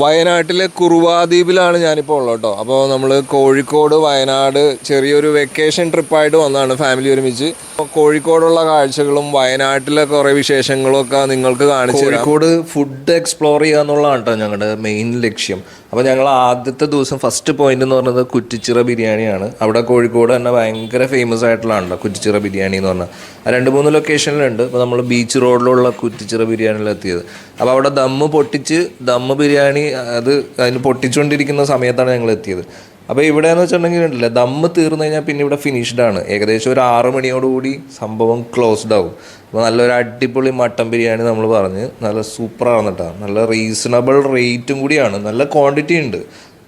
വയനാട്ടിലെ കുറുവാദ്വീപിലാണ് ഞാനിപ്പോൾ ഉള്ളത് കേട്ടോ. അപ്പോൾ നമ്മൾ കോഴിക്കോട് വയനാട് ചെറിയൊരു വെക്കേഷൻ ട്രിപ്പായിട്ട് വന്നതാണ് ഫാമിലി ഒരുമിച്ച്. കോഴിക്കോടുള്ള കാഴ്ചകളും വയനാട്ടിലെ കുറേ വിശേഷങ്ങളും ഒക്കെ നിങ്ങൾക്ക് കാണിച്ചു കോഴിക്കോട് ഫുഡ് എക്സ്പ്ലോർ ചെയ്യുക എന്നുള്ളതാണ് കേട്ടോ ഞങ്ങളുടെ മെയിൻ ലക്ഷ്യം. അപ്പോൾ ഞങ്ങൾ ആദ്യത്തെ ദിവസം ഫസ്റ്റ് പോയിന്റ് എന്ന് പറഞ്ഞത് കുറ്റിച്ചിറ ബിരിയാണിയാണ്. അവിടെ കോഴിക്കോട് തന്നെ ഭയങ്കര ഫേമസ് ആയിട്ടുള്ളതാണല്ലോ കുറ്റിച്ചിറ ബിരിയാണി എന്ന് പറഞ്ഞാൽ. രണ്ട് മൂന്ന് ലൊക്കേഷനിലുണ്ട് ഇപ്പോൾ നമ്മൾ ബീച്ച് റോഡിലുള്ള കുറ്റിച്ചിറ ബിരിയാണിയിലെത്തിയത് അപ്പോൾ അവിടെ ദമ്മ് പൊട്ടിച്ച് ദമ്മ് ബിരിയാണി അത് അതിന് പൊട്ടിച്ചുകൊണ്ടിരിക്കുന്ന സമയത്താണ് ഞങ്ങൾ എത്തിയത്. അപ്പോൾ ഇവിടെ എന്ന് വെച്ചിട്ടുണ്ടെങ്കിൽ ഉണ്ടല്ലേ ദമ്മ് തീർന്നു കഴിഞ്ഞാൽ പിന്നെ ഇവിടെ ഫിനിഷ്ഡ് ആണ്. ഏകദേശം ഒരു ആറ് മണിയോടുകൂടി സംഭവം ക്ലോസ്ഡ് ആവും. അപ്പോൾ നല്ലൊരു അടിപൊളി മട്ടൻ ബിരിയാണി നമ്മൾ പറഞ്ഞ് നല്ല സൂപ്പറാണ് കേട്ടോ. നല്ല റീസണബിൾ റേറ്റും കൂടിയാണ്. നല്ല ക്വാണ്ടിറ്റി ഉണ്ട്.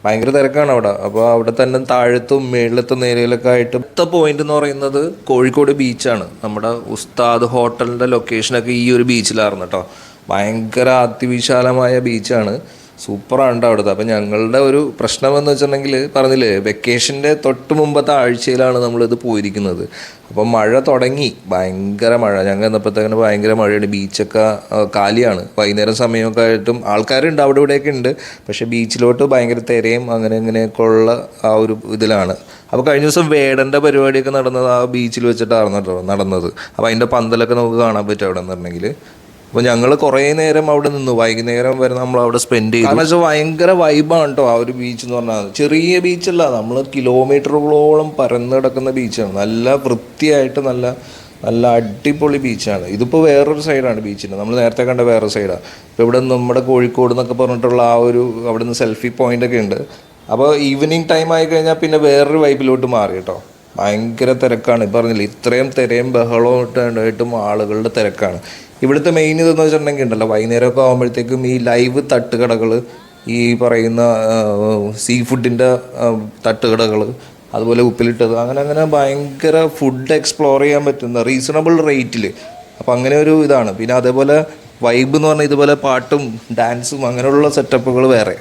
ഭയങ്കര തിരക്കാണ് അവിടെ. അപ്പോൾ അവിടെ തന്നെ താഴത്തും മേളിലത്തും നിലയിലൊക്കെ ആയിട്ട് അടുത്ത പോയിന്റ് എന്ന് പറയുന്നത് കോഴിക്കോട് ബീച്ചാണ് നമ്മുടെ ഉസ്താദ് ഹോട്ടലിന്റെ ലൊക്കേഷനൊക്കെ ഈ ഒരു ബീച്ചിലായിരുന്നു കേട്ടോ. ഭയങ്കര അതിവിശാലമായ ബീച്ചാണ് സൂപ്പറാണ് അവിടുത്തെ. അപ്പം ഞങ്ങളുടെ ഒരു പ്രശ്നം എന്ന് വെച്ചിട്ടുണ്ടെങ്കിൽ പറഞ്ഞില്ലേ വെക്കേഷന്റെ തൊട്ട് മുമ്പത്തെ ആഴ്ചയിലാണ് നമ്മളിത് പോയിരിക്കുന്നത്. അപ്പം മഴ തുടങ്ങി. ഭയങ്കര മഴ. ഞങ്ങൾ എന്നപ്പോഴത്തേക്കിന് ഭയങ്കര മഴയാണ്. ബീച്ചൊക്കെ കാലിയാണ്. വൈകുന്നേരം സമയമൊക്കെ ആയിട്ടും ആൾക്കാരുണ്ട് അവിടെ ഇവിടെയൊക്കെ ഉണ്ട്. പക്ഷേ ബീച്ചിലോട്ട് ഭയങ്കര തിരയും അങ്ങനെ ഇങ്ങനെയൊക്കെ ഉള്ള ആ ഒരു ഇതിലാണ്. അപ്പോൾ കഴിഞ്ഞ ദിവസം വേടന്റെ പരിപാടിയൊക്കെ നടന്നത് ആ ബീച്ചിൽ വെച്ചിട്ടാണ് നടന്നത്. അപ്പോൾ അതിന്റെ പന്തലൊക്കെ നമുക്ക് കാണാൻ പറ്റും അവിടെ നിന്നുണ്ടെങ്കിൽ അപ്പോൾ ഞങ്ങൾ കുറേ നേരം അവിടെ നിന്നു. വൈകുന്നേരം വരെ നമ്മൾ അവിടെ സ്പെൻഡ് ചെയ്തു. കാരണം വെച്ചാൽ ഭയങ്കര വൈബാണ് കേട്ടോ ആ ഒരു ബീച്ച് എന്ന് പറഞ്ഞാൽ ചെറിയ ബീച്ചല്ല നമ്മൾ കിലോമീറ്ററുകളോളം പരന്ന് കിടക്കുന്ന ബീച്ചാണ് നല്ല വൃത്തിയായിട്ട് നല്ല നല്ല അടിപൊളി ബീച്ചാണ് ഇതിപ്പോൾ വേറൊരു സൈഡാണ് ബീച്ചിന്റെ നമ്മൾ നേരത്തെ കണ്ട വേറൊരു സൈഡാണ് ഇപ്പോൾ ഇവിടെ നമ്മുടെ കോഴിക്കോട് എന്നൊക്കെ പറഞ്ഞിട്ടുള്ള ആ ഒരു അവിടെ നിന്ന് സെൽഫി പോയിന്റ് ഒക്കെ ഉണ്ട്. അപ്പോൾ ഈവനിങ് ടൈം ആയി കഴിഞ്ഞാൽ പിന്നെ വേറൊരു വൈബിലോട്ട് മാറി കേട്ടോ ഭയങ്കര തിരക്കാണ്. പറഞ്ഞില്ലേ ഇത്രയും തിരയും ബഹളവും ആയിട്ടും ആളുകളുടെ തിരക്കാണ്. ഇവിടുത്തെ മെയിൻ ഇതെന്ന് വെച്ചിട്ടുണ്ടെങ്കിൽ ഉണ്ടല്ലോ വൈകുന്നേരമൊക്കെ ആകുമ്പോഴത്തേക്കും ഈ ലൈവ് തട്ടുകടകൾ ഈ പറയുന്ന സീ ഫുഡിന്റെ തട്ടുകടകൾ അതുപോലെ ഉപ്പിലിട്ടത് അങ്ങനെ അങ്ങനെ ഭയങ്കര ഫുഡ് എക്സ്പ്ലോർ ചെയ്യാൻ പറ്റുന്ന റീസണബിൾ റേറ്റിൽ അപ്പോൾ അങ്ങനെ ഒരു ഇതാണ്. പിന്നെ അതേപോലെ വൈബ് എന്ന് പറഞ്ഞാൽ ഇതുപോലെ പാട്ടും ഡാൻസും അങ്ങനെയുള്ള സെറ്റപ്പുകൾ വേറെ.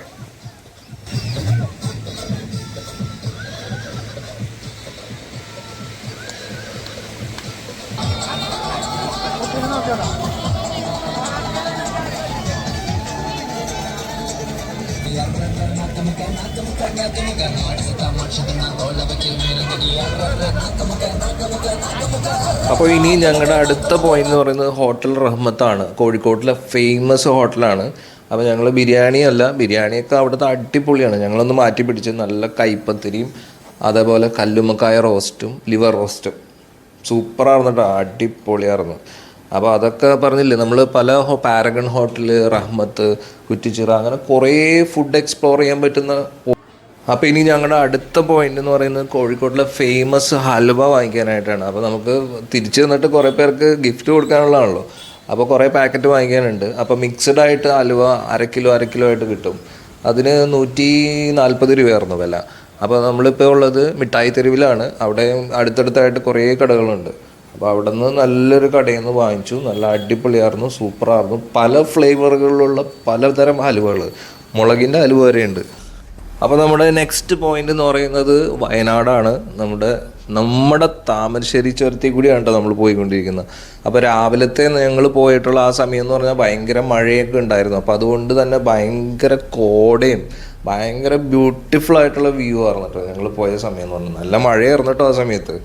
അപ്പോൾ ഇനി ഞങ്ങളുടെ അടുത്ത പോയിന്റ് എന്ന് പറയുന്നത് ഹോട്ടൽ റഹ്മത്താണ്. കോഴിക്കോട്ടിലെ ഫേമസ് ഹോട്ടലാണ്. അപ്പോൾ ഞങ്ങൾ ബിരിയാണി അല്ല ബിരിയാണിയൊക്കെ അവിടുത്തെ അടിപൊളിയാണ്. ഞങ്ങളൊന്ന് മാറ്റി പിടിച്ച് നല്ല കൈപ്പത്തിരിയും അതേപോലെ കല്ലുമ്മക്കായ റോസ്റ്റും ലിവർ റോസ്റ്റും സൂപ്പറായിരുന്നു കേട്ടോ അടിപൊളിയായിരുന്നു. അപ്പോൾ അതൊക്കെ പറഞ്ഞില്ലേ നമ്മൾ പല പാരഗൺ ഹോട്ടൽ റഹ്മത്ത് കുറ്റിച്ചിറ അങ്ങനെ കുറേ ഫുഡ് എക്സ്പ്ലോർ ചെയ്യാൻ പറ്റുന്ന അപ്പോൾ ഇനി ഞങ്ങളുടെ അടുത്ത പോയിന്റ് എന്ന് പറയുന്നത് കോഴിക്കോട്ടിലെ ഫേമസ് ഹൽവ വാങ്ങിക്കാനായിട്ടാണ്. അപ്പോൾ നമുക്ക് തിരിച്ചു വന്നിട്ട് കുറേ പേർക്ക് ഗിഫ്റ്റ് കൊടുക്കാനുള്ളതാണല്ലോ. അപ്പോൾ കുറേ പാക്കറ്റ് വാങ്ങിക്കാനുണ്ട്. അപ്പോൾ മിക്സഡ് ആയിട്ട് ഹലുവ അര കിലോ അര കിലോ ആയിട്ട് കിട്ടും. അതിന് നൂറ്റി നാൽപ്പത് രൂപയായിരുന്നു വില. അപ്പോൾ നമ്മളിപ്പോൾ ഉള്ളത് മിഠായി തെരുവിലാണ്. അവിടെ അടുത്തടുത്തായിട്ട് കുറേ കടകളുണ്ട്. അപ്പോൾ അവിടെ നിന്ന് നല്ലൊരു കടയിൽ നിന്ന് വാങ്ങിച്ചു. നല്ല അടിപൊളിയായിരുന്നു സൂപ്പറായിരുന്നു. പല ഫ്ലേവറുകളിലുള്ള പലതരം ഹലുവകൾ മുളകിന്റെ ഹലുവ വരെയുണ്ട്. അപ്പോൾ നമ്മുടെ നെക്സ്റ്റ് പോയിന്റ് എന്ന് പറയുന്നത് വയനാടാണ്. നമ്മുടെ നമ്മുടെ താമരശ്ശേരി ചുരത്തിൽ കൂടിയാണ് കേട്ടോ നമ്മൾ പോയിക്കൊണ്ടിരിക്കുന്നത്. അപ്പോൾ രാവിലത്തെ ഞങ്ങൾ പോയിട്ടുള്ള ആ സമയം എന്ന് പറഞ്ഞാൽ ഭയങ്കര മഴയൊക്കെ ഉണ്ടായിരുന്നു. അപ്പോൾ അതുകൊണ്ട് തന്നെ ഭയങ്കര കോടയും ഭയങ്കര ബ്യൂട്ടിഫുൾ ആയിട്ടുള്ള വ്യൂ ആയിരുന്നു കേട്ടോ ഞങ്ങൾ പോയ സമയം എന്ന് പറഞ്ഞാൽ നല്ല മഴയായിരുന്നു കേട്ടോ ആ സമയത്ത്.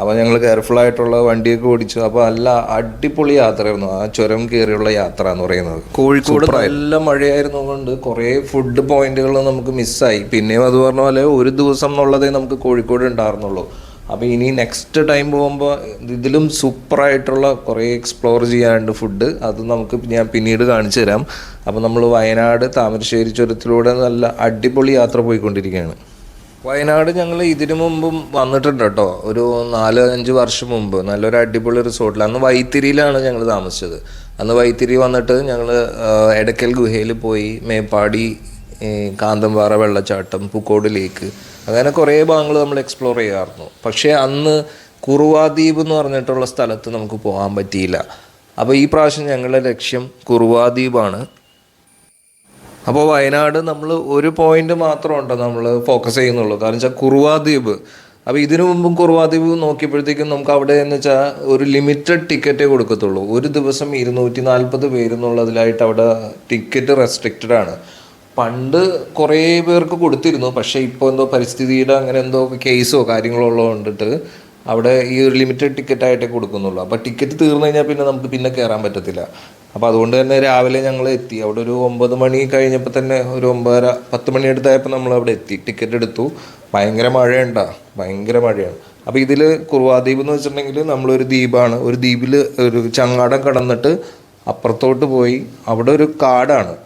അപ്പോൾ ഞങ്ങൾ കെയർഫുൾ ആയിട്ടുള്ള വണ്ടിയൊക്കെ ഓടിച്ചു. അപ്പോൾ നല്ല അടിപൊളി യാത്രയായിരുന്നു. ആ ചുരം കയറിയുള്ള യാത്ര എന്ന് പറയുന്നത്. കോഴിക്കോട് നല്ല മഴയായിരുന്നു കൊണ്ട് കുറേ ഫുഡ് പോയിന്റുകൾ നമുക്ക് മിസ്സായി പിന്നെയും അത് പറഞ്ഞ പോലെ ഒരു ദിവസം എന്നുള്ളതേ നമുക്ക് കോഴിക്കോട് ഉണ്ടായിരുന്നുള്ളൂ. അപ്പോൾ ഇനി നെക്സ്റ്റ് ടൈം പോകുമ്പോൾ ഇതിലും സൂപ്പറായിട്ടുള്ള കുറേ എക്സ്പ്ലോർ ചെയ്യാനുണ്ട് ഫുഡ് അത് നമുക്ക് ഞാൻ പിന്നീട് കാണിച്ചു തരാം. അപ്പോൾ നമ്മൾ വയനാട് താമരശ്ശേരി ചുരത്തിലൂടെ നല്ല അടിപൊളി യാത്ര പോയിക്കൊണ്ടിരിക്കുകയാണ്. വയനാട് ഞങ്ങൾ ഇതിനു മുമ്പും വന്നിട്ടുണ്ട് കേട്ടോ. ഒരു നാല് അഞ്ച് വർഷം മുമ്പ്. നല്ലൊരു അടിപൊളി റിസോർട്ടിൽ അന്ന് വൈത്തിരിയിലാണ് ഞങ്ങൾ താമസിച്ചത്. അന്ന് വൈത്തിരി വന്നിട്ട് ഞങ്ങൾ എടക്കൽ ഗുഹയിൽ പോയി മേപ്പാടി കാന്തംപാറ വെള്ളച്ചാട്ടം പൂക്കോട് ലേക്ക്. അങ്ങനെ കുറേ ഭാഗങ്ങൾ നമ്മൾ എക്സ്പ്ലോർ ചെയ്യാറുന്നു പക്ഷേ അന്ന് കുറുവാദ്വീപ് എന്ന് പറഞ്ഞിട്ടുള്ള സ്ഥലത്ത് നമുക്ക് പോകാൻ പറ്റിയില്ല. അപ്പോൾ ഈ പ്രാവശ്യം ഞങ്ങളുടെ ലക്ഷ്യം കുറുവാദ്വീപാണ്. അപ്പോൾ വയനാട് നമ്മൾ ഒരു പോയിന്റ് മാത്രമുണ്ട് നമ്മൾ ഫോക്കസ് ചെയ്യുന്നുള്ളൂ. കാരണം വെച്ചാൽ കുറുവാദ്വീപ് അപ്പോൾ ഇതിനു മുമ്പും കുറുവാദ്വീപ് നോക്കിയപ്പോഴത്തേക്കും നമുക്ക് അവിടെ എന്ന് വെച്ചാൽ ഒരു ലിമിറ്റഡ് ടിക്കറ്റേ കൊടുക്കത്തുള്ളൂ. ഒരു ദിവസം ഇരുന്നൂറ്റി നാൽപ്പത് പേരെന്നുള്ളതിലായിട്ട് അവിടെ ടിക്കറ്റ് റെസ്ട്രിക്റ്റഡ് ആണ്. പണ്ട് കുറേ പേർക്ക് കൊടുത്തിരുന്നു. പക്ഷേ ഇപ്പോൾ എന്തോ പരിസ്ഥിതിയുടെ അങ്ങനെ എന്തോ കേസോ കാര്യങ്ങളോ ഉള്ളത് കൊണ്ടിട്ട് അവിടെ ഈ ഒരു ലിമിറ്റഡ് ടിക്കറ്റ് ആയിട്ടേ കൊടുക്കുന്നുള്ളൂ. അപ്പോൾ ടിക്കറ്റ് തീർന്നു കഴിഞ്ഞാൽ പിന്നെ നമുക്ക് പിന്നെ കയറാൻ പറ്റത്തില്ല. അപ്പോൾ അതുകൊണ്ട് തന്നെ രാവിലെ ഞങ്ങൾ എത്തി. അവിടെ ഒരു ഒമ്പത് മണി കഴിഞ്ഞപ്പോൾ തന്നെ ഒരു ഒമ്പതര പത്ത് മണി അടുത്തായപ്പോൾ നമ്മൾ അവിടെ എത്തി. ടിക്കറ്റ് എടുത്തു. ഭയങ്കര മഴയുണ്ടാ. ഭയങ്കര മഴയാണ്. അപ്പോൾ ഇതിൽ കുറുവാദ്വീപ് എന്ന് വെച്ചിട്ടുണ്ടെങ്കിൽ നമ്മളൊരു ദ്വീപാണ്. ഒരു ദ്വീപിൽ ഒരു ചങ്ങാടം കടന്നിട്ട് അപ്പുറത്തോട്ട് പോയി. അവിടെ ഒരു കാടാണ്.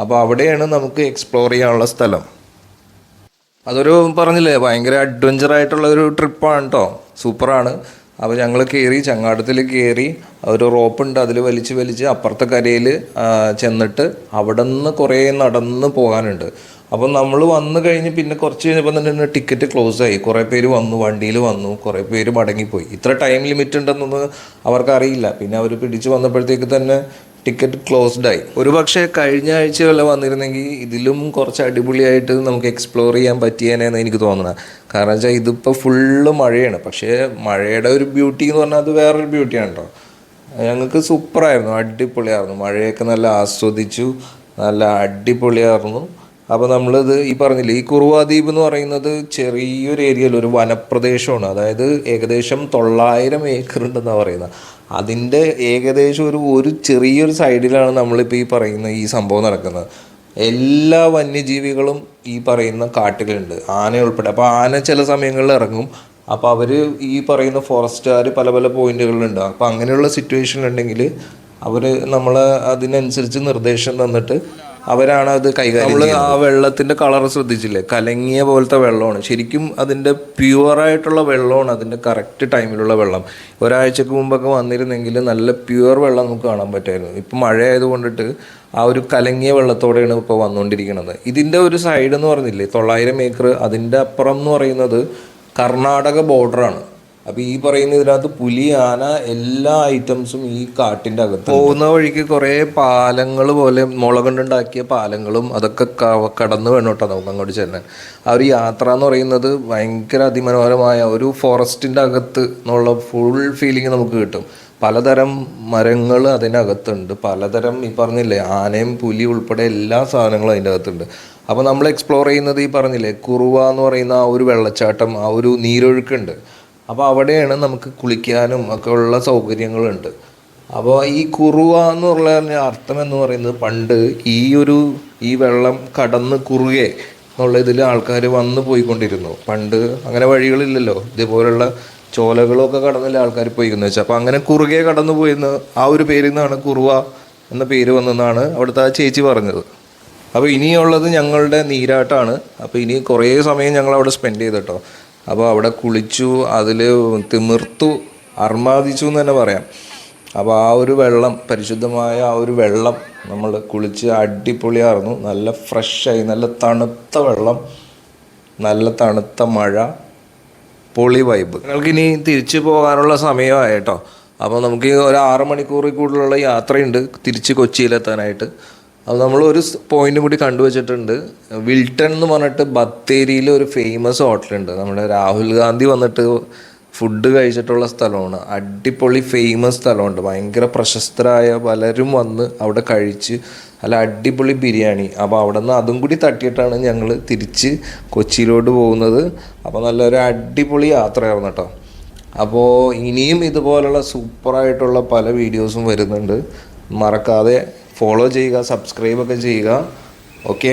അപ്പോൾ അവിടെയാണ് നമുക്ക് എക്സ്പ്ലോർ ചെയ്യാനുള്ള സ്ഥലം. അതൊരു പറഞ്ഞില്ലേ ഭയങ്കര അഡ്വഞ്ചർ ആയിട്ടുള്ള ഒരു ട്രിപ്പാണ് കേട്ടോ സൂപ്പറാണ് അപ്പോൾ ഞങ്ങൾ കയറി ചങ്ങാടത്തിൽ കയറി ഒരു റോപ്പുണ്ട് അതിൽ വലിച്ച് വലിച്ച് അപ്പുറത്തെ കരയിൽ ചെന്നിട്ട് അവിടെ നിന്ന് കുറേ നടന്ന് പോകാനുണ്ട്. അപ്പം നമ്മൾ വന്നു കഴിഞ്ഞ് പിന്നെ കുറച്ച് കഴിഞ്ഞപ്പോൾ തന്നെ ടിക്കറ്റ് ക്ലോസ് ആയി. കുറേ പേര് വന്നു വണ്ടിയിൽ വന്നു കുറേ പേര് മടങ്ങിപ്പോയി. ഇത്ര ടൈം ലിമിറ്റ് ഉണ്ടെന്നൊന്നും അവർക്കറിയില്ല. പിന്നെ അവർ പിടിച്ച് വന്നപ്പോഴത്തേക്ക് തന്നെ ടിക്കറ്റ് ക്ലോസ്ഡ് ആയി. ഒരു പക്ഷേ കഴിഞ്ഞ ആഴ്ച വല്ല വന്നിരുന്നെങ്കിൽ ഇതിലും കുറച്ച് അടിപൊളിയായിട്ട് നമുക്ക് എക്സ്പ്ലോർ ചെയ്യാൻ പറ്റിയേനെന്ന് എനിക്ക് തോന്നുന്നത് കാരണം വെച്ചാൽ ഇതിപ്പോൾ ഫുള്ള് മഴയാണ്. പക്ഷേ മഴയുടെ ഒരു ബ്യൂട്ടി എന്ന് പറഞ്ഞാൽ അത് വേറൊരു ബ്യൂട്ടിയാണ് കേട്ടോ ഞങ്ങൾക്ക് സൂപ്പറായിരുന്നു അടിപൊളിയായിരുന്നു. മഴയൊക്കെ നല്ല ആസ്വദിച്ചു. നല്ല അടിപൊളിയായിരുന്നു. അപ്പോൾ നമ്മളിത് ഈ പറഞ്ഞില്ലേ ഈ കുറുവാദ്വീപ് എന്ന് പറയുന്നത് ചെറിയൊരു ഏരിയയിൽ ഒരു വനപ്രദേശമാണ്. അതായത് ഏകദേശം തൊള്ളായിരം ഏക്കർ ഉണ്ടെന്നാണ് പറയുന്നത്. അതിന്റെ ഏകദേശം ഒരു ഒരു ചെറിയൊരു സൈഡിലാണ് നമ്മളിപ്പോൾ ഈ പറയുന്ന ഈ സംഭവം നടക്കുന്നത്. എല്ലാ വന്യജീവികളും ഈ പറയുന്ന കാട്ടിലുണ്ട്. ആന ഉൾപ്പെടെ. അപ്പോൾ ആന ചില സമയങ്ങളിൽ ഇറങ്ങും. അപ്പോൾ അവർ ഈ പറയുന്ന ഫോറസ്റ്റുകാർ പല പല പോയിന്റുകളിലുണ്ട്. അപ്പോൾ അങ്ങനെയുള്ള സിറ്റുവേഷൻ ഉണ്ടെങ്കിൽ അവർ നമ്മൾ അതിനനുസരിച്ച് നിർദ്ദേശം തന്നിട്ട് അവരാണ് അത് കൈകാര്യം നമ്മൾ ആ വെള്ളത്തിന്റെ കളർ ശ്രദ്ധിച്ചില്ലേ? കലങ്ങിയ പോലത്തെ വെള്ളമാണ്. ശരിക്കും അതിന്റെ പ്യുവർ ആയിട്ടുള്ള വെള്ളമാണ് അതിന്റെ കറക്റ്റ് ടൈമിലുള്ള വെള്ളം. ഒരാഴ്ചക്ക് മുമ്പൊക്കെ വന്നിരുന്നെങ്കിൽ നല്ല പ്യുവർ വെള്ളം നമുക്ക് കാണാൻ പറ്റുമായിരുന്നു ഇപ്പം മഴ ആയതുകൊണ്ടിട്ട് ആ ഒരു കലങ്ങിയ വെള്ളത്തോടെയാണ് ഇപ്പോൾ വന്നുകൊണ്ടിരിക്കുന്നത്. ഇതിന്റെ ഒരു സൈഡ് എന്ന് പറഞ്ഞില്ലേ? തൊള്ളായിരം ഏക്കർ അതിന്റെ അപ്പുറം എന്ന് പറയുന്നത് കർണാടക ബോർഡറാണ് അപ്പൊ ഈ പറയുന്ന ഇതിനകത്ത് പുലി ആന എല്ലാ ഐറ്റംസും ഈ കാട്ടിന്റെ അകത്ത് പോകുന്ന വഴിക്ക് കുറെ പാലങ്ങൾ പോലെ മുള കൊണ്ടുണ്ടാക്കിയ പാലങ്ങളും അതൊക്കെ കടന്നു വേണം കേട്ടോ നമുക്ക് അങ്ങോട്ട് ചെല്ലാൻ. ആ ഒരു യാത്ര എന്ന് പറയുന്നത് ഭയങ്കര അതിമനോഹരമായ ഒരു ഫോറസ്റ്റിന്റെ അകത്ത് എന്നുള്ള ഫുൾ ഫീലിംഗ് നമുക്ക് കിട്ടും. പലതരം മരങ്ങൾ അതിനകത്തുണ്ട്. പലതരം ഈ പറഞ്ഞില്ലേ ആനയും പുലി ഉൾപ്പെടെ എല്ലാ സാധനങ്ങളും അതിന്റെ അകത്തുണ്ട്. അപ്പോൾ നമ്മൾ എക്സ്പ്ലോർ ചെയ്യുന്നത് ഈ പറഞ്ഞില്ലേ കുറുവ എന്ന് പറയുന്ന ആ ഒരു വെള്ളച്ചാട്ടം ആ ഒരു നീരൊഴുക്കുണ്ട്. അപ്പോൾ അവിടെയാണ് നമുക്ക് കുളിക്കാനും ഒക്കെ ഉള്ള സൗകര്യങ്ങളുണ്ട്. അപ്പോൾ ഈ കുറുവ എന്ന് പറഞ്ഞ അർത്ഥം എന്ന് പറയുന്നത് പണ്ട് ഈ ഒരു ഈ വെള്ളം കടന്ന് കുറുകെ എന്നുള്ള ഇതിൽ ആൾക്കാർ വന്നു പോയിക്കൊണ്ടിരുന്നു. പണ്ട് അങ്ങനെ വഴികളില്ലല്ലോ. ഇതുപോലുള്ള ചോലകളൊക്കെ കടന്നില്ല ആൾക്കാർ പോയിരുന്നു വെച്ചാൽ അപ്പോൾ അങ്ങനെ കുറുകെ കടന്നു പോയിരുന്ന ആ ഒരു പേരിൽ നിന്നാണ് കുറുവ എന്ന പേര് വന്നെന്നാണ് അവിടുത്തെ ആ ചേച്ചി പറഞ്ഞത്. അപ്പോൾ ഇനിയുള്ളത് ഞങ്ങളുടെ നീരാട്ടാണ്. അപ്പോൾ ഇനി കുറേ സമയം ഞങ്ങൾ അവിടെ സ്പെൻഡ് ചെയ്തു കേട്ടോ. അപ്പോൾ അവിടെ കുളിച്ചു അതിൽ തിമിർത്തു അർമാദിച്ചു എന്ന് തന്നെ പറയാം. അപ്പോൾ ആ ഒരു വെള്ളം പരിശുദ്ധമായ ആ ഒരു വെള്ളം നമ്മൾ കുളിച്ച് അടിപൊളിയായിരുന്നു നല്ല ഫ്രഷായി നല്ല തണുത്ത വെള്ളം നല്ല തണുത്ത മഴ പൊളി വൈബ്. നിങ്ങൾക്ക് ഇനി തിരിച്ചു പോകാനുള്ള സമയമായിട്ടോ അപ്പോൾ നമുക്ക് ഒരു ആറ് മണിക്കൂറിൽ കൂടുതലുള്ള യാത്രയുണ്ട് തിരിച്ച് കൊച്ചിയിലെത്താനായിട്ട് അത് നമ്മൾ ഒരു പോയിന്റും കൂടി കണ്ടുവച്ചിട്ടുണ്ട്. വിൽട്ടൺ എന്ന് പറഞ്ഞിട്ട് ബത്തേരിയിൽ ഒരു ഫേമസ് ഹോട്ടലുണ്ട് നമ്മുടെ രാഹുൽ ഗാന്ധി വന്നിട്ട് ഫുഡ് കഴിച്ചിട്ടുള്ള സ്ഥലമാണ്. അടിപൊളി ഫേമസ് സ്ഥലമുണ്ട്. ഭയങ്കര പ്രശസ്തരായ പലരും വന്ന് അവിടെ കഴിച്ച് നല്ല അടിപൊളി ബിരിയാണി. അപ്പോൾ അവിടെ നിന്ന് അതും കൂടി തട്ടിയിട്ടാണ് ഞങ്ങൾ തിരിച്ച് കൊച്ചിയിലോട്ട് പോകുന്നത്. അപ്പോൾ നല്ലൊരു അടിപൊളി യാത്രയായിരുന്നു കേട്ടോ. അപ്പോൾ ഇനിയും ഇതുപോലുള്ള സൂപ്പറായിട്ടുള്ള പല വീഡിയോസും വരുന്നുണ്ട്. മറക്കാതെ ഫോളോ ചെയ്യുക സബ്സ്ക്രൈബ് ഒക്കെ ചെയ്യുക. ഓക്കെ